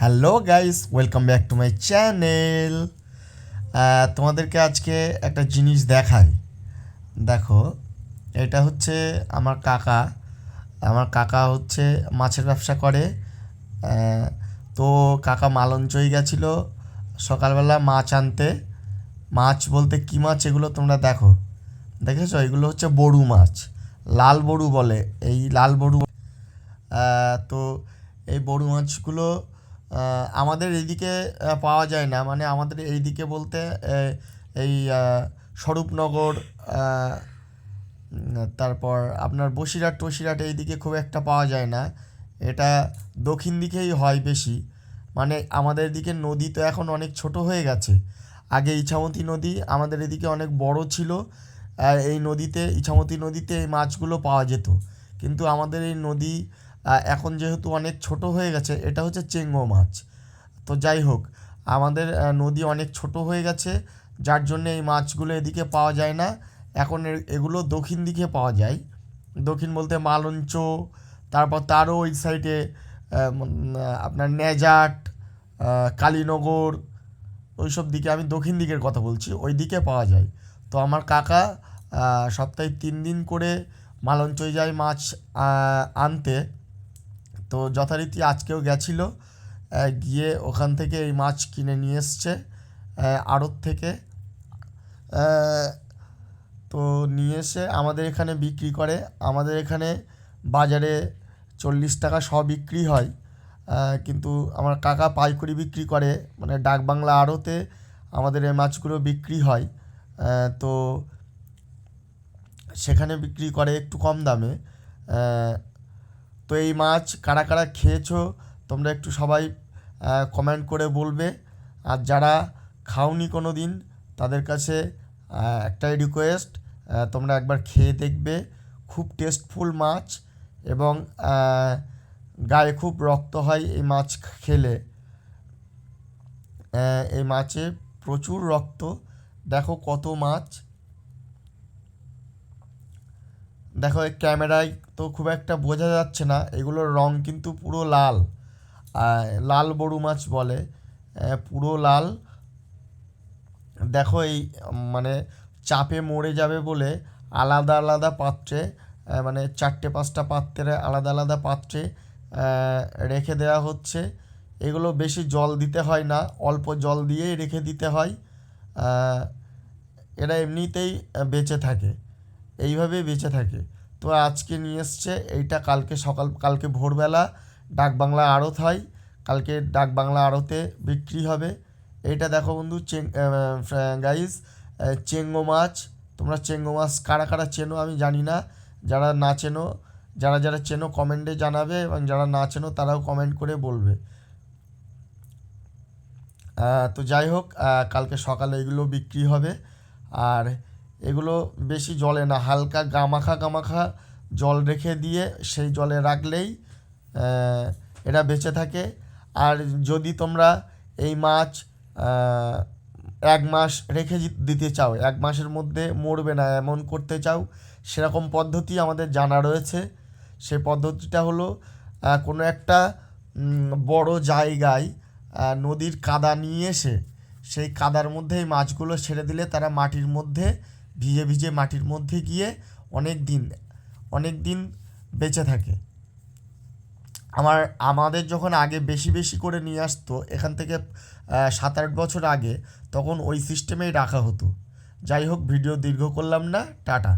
Hello guys welcome back to my channel তোমাদেরকে আজকে একটা জিনিস দেখাই। দেখো, এটা হচ্ছে আমার কাকা। আমার কাকা হচ্ছে মাছের ব্যবসা করে। তো কাকা মালঞ্চই গেছিল সকালবেলা মাছ আনতে। মাছ বলতে কী মাছ এগুলো তোমরা দেখো। দেখেছ? এগুলো হচ্ছে বড়ু মাছ। লাল বড়ু বলে। এই লাল বড়ু তো এই বড়ু মাছগুলো আমাদের এইদিকে পাওয়া যায় না। মানে আমাদের এইদিকে বলতে এই স্বরূপনগর তারপর আপনার বসিরহাট টসিরহাট এইদিকে খুব একটা পাওয়া যায় না। এটা দক্ষিণ দিকেই হয় বেশি। মানে আমাদের দিকে নদী তো এখন অনেক ছোট হয়ে গেছে। আগে ইছামতি নদী, আমাদের এদিকে অনেক বড় ছিল। এই নদীতে, ইছামতি নদীতে এই মাছগুলো পাওয়া যেত। কিন্তু আমাদের এই নদী এখন যেহেতু অনেক ছোট হয়ে গেছে, এটা হচ্ছে চেঙ্গো মাছ। তো যাই হোক, আমাদের নদী অনেক ছোট হয়ে গেছে, যার জন্য এই মাছগুলো এদিকে পাওয়া যায় না। এখন এগুলো দক্ষিণ দিকে পাওয়া যায়। দক্ষিণ বলতে মালঞ্চ, তারপর তারও ওই সাইডে আপনার নেজাট কালীনগর ওই সব দিকে আমি দক্ষিণ দিকের কথা বলছি, ওই দিকে পাওয়া যায়। তো আমার কাকা সপ্তাহে তিন দিন করে মালঞ্চই যায় মাছ আনতে। তো যথারীতি আজকেও গেছিল গিয়ে ওখান থেকে এই মাছ কিনে নিয়ে এসছে আড়ত থেকে। তো নিয়ে এসে আমাদের এখানে বিক্রি করে। আমাদের এখানে বাজারে চল্লিশ টাকা শ বিক্রি হয় কিন্তু আমার কাকা পাইকারি বিক্রি করে মানে ডাক বাংলা আড়তে আমাদের এই মাছগুলো বিক্রি হয় তো সেখানে বিক্রি করে একটু কম দামে তো এই মাছ কারা কারা খেয়েছো, তোমরা একটু সবাই কমেন্ট করে বলবে। আর যারা খাওনি কোনো দিন তাদের কাছে একটাই রিকোয়েস্ট তোমরা একবার খেয়ে দেখবে। খুব টেস্টফুল মাছ এবং গায়ে খুব রক্ত হয় এই মাছ খেলে। এই মাছে প্রচুর রক্ত। দেখো কত মাছ। দেখো এই ক্যামেরায় তো খুব একটা বোঝা যাচ্ছে না, এগুলোর রং কিন্তু পুরো লাল। লাল বড়ু মাছ বলে পুরো লাল। দেখো এই মানে চাপে মরে যাবে বলে আলাদা আলাদা পাত্রে মানে চারটে পাঁচটা পাত্রে আলাদা আলাদা পাত্রে রেখে দেওয়া হচ্ছে। এগুলো বেশি জল দিতে হয় না, অল্প জল দিয়েই রেখে দিতে হয়। এরা এমনিতেই বেঁচে থাকে। এইভাবেই বেঁচে থাকে। তো আজকে নিয়ে এসছে, এইটা কালকে সকাল, কালকে ভোরবেলা ডাক বাংলা আড়ত হয়। কালকে ডাক বাংলা আড়তে বিক্রি হবে। এইটা দেখো বন্ধু, চেং গাইস চেঙ্গো মাছ। তোমরা চেঙ্গো মাছ কারা কারা চেনো আমি জানি না। যারা না চেনো, যারা যারা চেনো কমেন্টে জানাবে এবং যারা না চেনো তারাও কমেন্ট করে বলবে। তো যাই হোক কালকে সকালে এগুলো বিক্রি হবে। আর এগুলো বেশি জলে না, হালকা গামাখা গামাখা জল রেখে দিয়ে সেই জলে রাখলেই এরা বেঁচে থাকে। আর যদি তোমরা এই মাছ এক মাস রেখে দিতে চাও, এক মাসের মধ্যে মরবে না এমন করতে চাও, সেরকম পদ্ধতি আমাদের জানা রয়েছে। সেই পদ্ধতিটা হলো কোনো একটা বড় জায়গায় নদীর কাদা নিয়ে এসে, সেই কাদার মধ্যে এই মাছগুলো ছেড়ে দিলে তারা মাটির মধ্যে ভিজে ভিজে মাটির মধ্যে গিয়ে অনেক দিন অনেক দিন বেঁচে থাকে। আমার, আমাদের যখন আগে বেশি বেশি করে নিয়ে আসতো, এখান থেকে সাত আট বছর আগে, তখন ওই সিস্টেমেই রাখা হতো। যাই হোক ভিডিও দীর্ঘ করলাম না, টাটা।